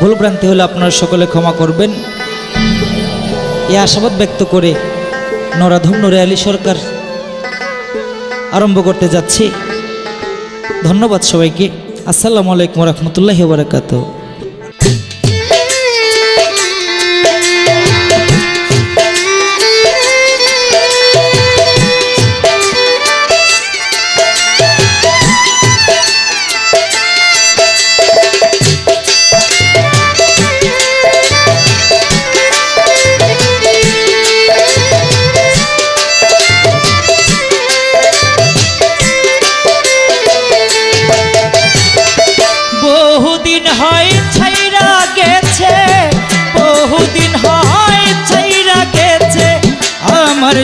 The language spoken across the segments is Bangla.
ভুলভ্রান্তি হলে আপনারা সকলে ক্ষমা করবেন। এ আশাবাদ ব্যক্ত করে নরাধম নরে আলী সরকার আরম্ভ করতে যাচ্ছি। ধন্যবাদ সবাইকে। আসসালামু আলাইকুম রহমতুল্লাহ বারাকাত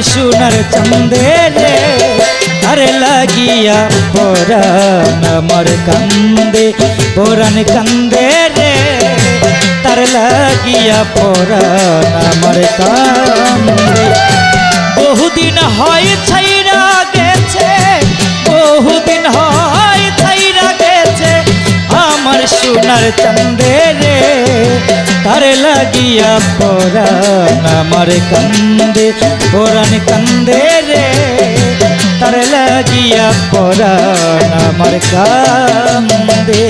আমার চন্দে রে আরে লাগিয়া পরাণ আমার কান্দে, পরাণ কান্দে রে তার লাগিয়া পরাণ আমার কান্দে। বহুদিন হয় সোনার চন্দে রে, তার লাগিয়া পরাণ আমার কান্দে, পরাণ কান্দে রে, তার লাগিয়া পরাণ আমার কান্দে।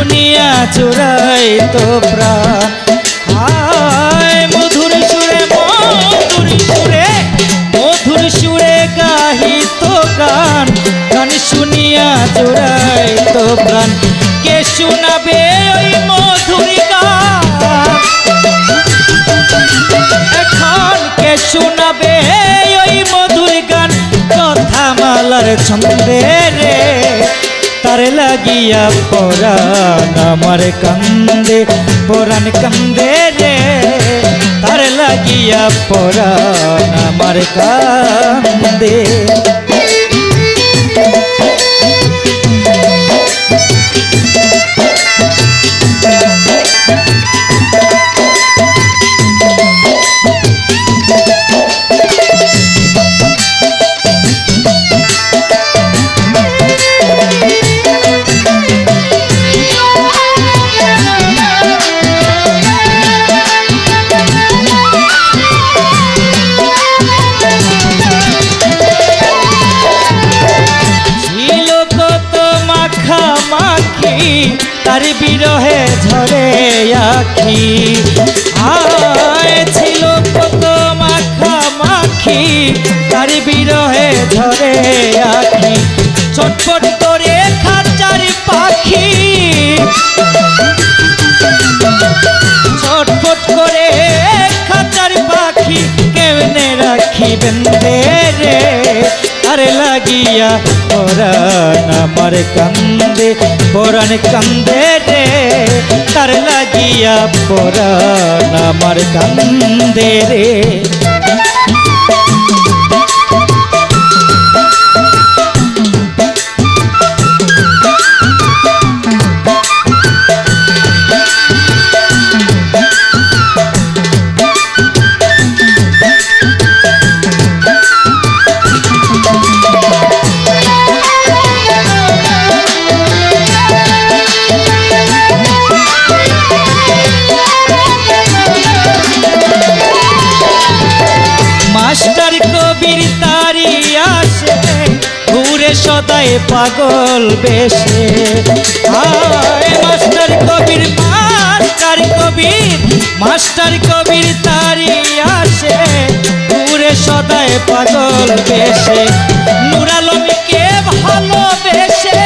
শুনিয়া চোরাই তো প্রাণ। হায়, মধুর সুরে মধুর সুরে মধুর সুরে গাহি তো গান গান শুনিয়া চোরাই তো প্রাণ। কে শোনাবে ওই মধুর গান? এখন কে শোনাবে ওই মধুর গান? কথা মালার ছন্দে রে। লাগিয়া পরাণ আমার কান্দে পরাণ কান্দে রে তার লাগিয়া পরাণ আমার কান্দে। তার বিরহে ঝরে আখি। আয় ছিল কত মাখা মাখি, তার বিরহে ঝরে আখি। চটপট করে খাঁচার পাখি। ছটফট করে খাঁচার পাখি, কেমনে রাখিবেন রে? আরে লাগিয়া পরাণ আমার কান্দে পরাণ কান্দে রে। তার লাগিয়া পরাণ আমার কান্দে রে। ঘুরে পাগল বেশে। আয় master Kabir master Kabir master Kabir তারি আসে। ঘুরে সদাই পাগল বেশে নুরালমকে ভালোবেসে।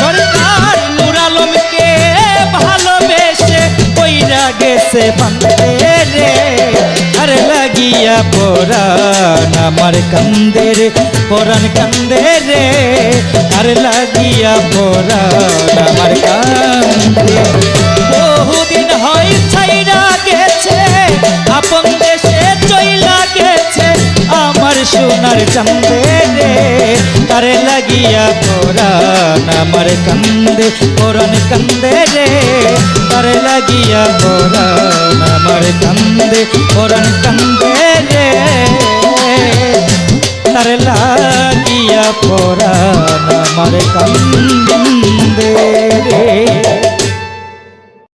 সরকার নুরালমকে ভালোবেসে, কইরা গেছে বান্ধে আর কান্দে রে পরাণ কান্দে রে আর লাগিয়া পরাণ আমার কান্দে বহুদিন হয় ছাইরা গেছে, আপন দেশে চইলা গেছে, আমার সোনার চান্দে রে তারে লাগিয়া পরাণ আমার কান্দে পরাণ কান্দে রে তারে লাগিয়া পরাণ আমার কান্দে পরাণ কান্দে রে তারে লাগিয়া পরাণ আমার কান্দে। রে